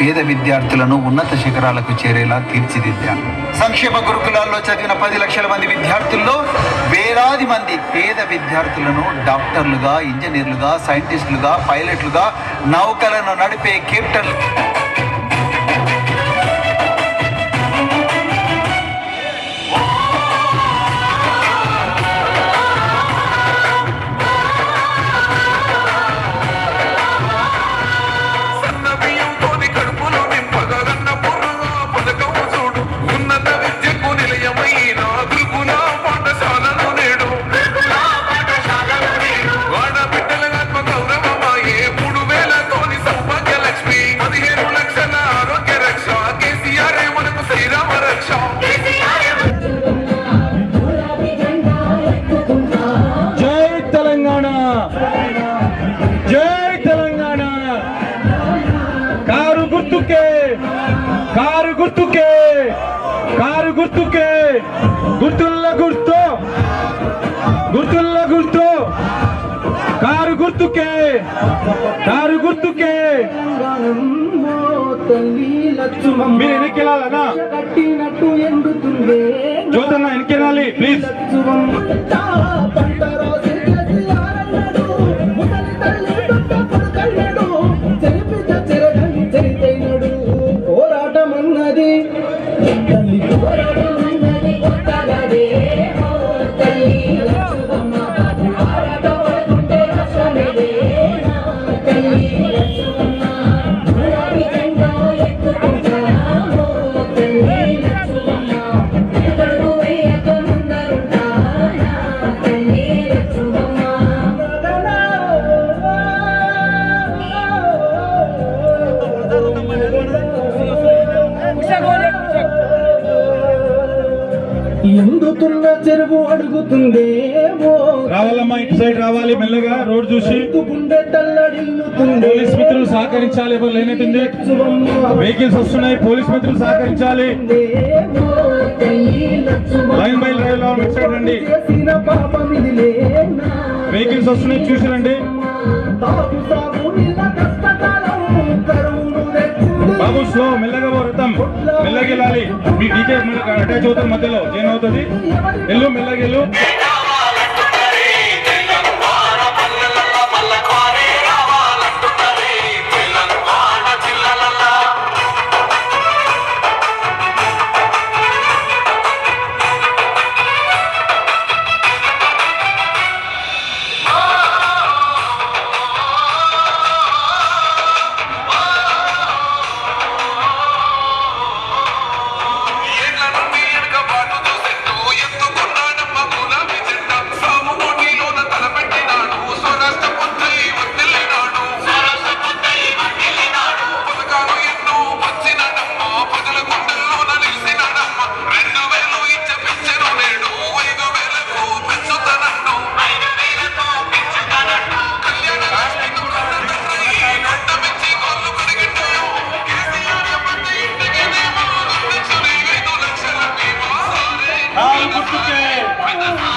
పేద విద్యార్థులను ఉన్నత శిఖరాలకు చేరేలా తీర్చిదిద్దాను. సంక్షేమ గురుకులాల్లో చదివిన పది లక్షల మంది విద్యార్థుల్లో వేలాది మంది పేద విద్యార్థులను డాక్టర్లుగా ఇంజనీర్లుగా సైంటిస్టులుగా పైలట్లుగా నౌకలను నడిపే కెప్టెన్ గుర్తుకే కారు గుర్తుకే కారు గుర్తుకే గుర్తుల్ల గుర్తు గుర్తుల్ల గుర్తు కారు గుర్తుకే కారు గుర్తుకే. మీరు ఎండుతుందే జ్యోతన్న వెనక్కి వెళ్ళాలి ప్లీజ్. తల్లి ఎందుతున్న చెరువు అడుగుతుందేమో? రావాలమ్మా ఇటు సైడ్ రావాలి మెల్లగా రోడ్ చూసి. పోలీస్ మిత్రులు సహకరించాలి ఎవరు లేనట్టుంది. వెహికల్స్ వస్తున్నాయి పోలీస్ మిత్రులు సహకరించాలి. లైన్ బై లైన్లో ఇటు సైడ్ రండి వెహికల్స్ వస్తున్నాయి చూసి రండి తెచ్చింది. స్లో మెల్లగా పోతాం రథం మెల్లగా వెళ్ళాలి మీ డీజే అటాచ్ అవుతుంది మధ్యలో. ఏమవుతుంది? ఎల్లు వెళ్ళు మెల్లగా వెళ్ళు కారు గుర్తుకే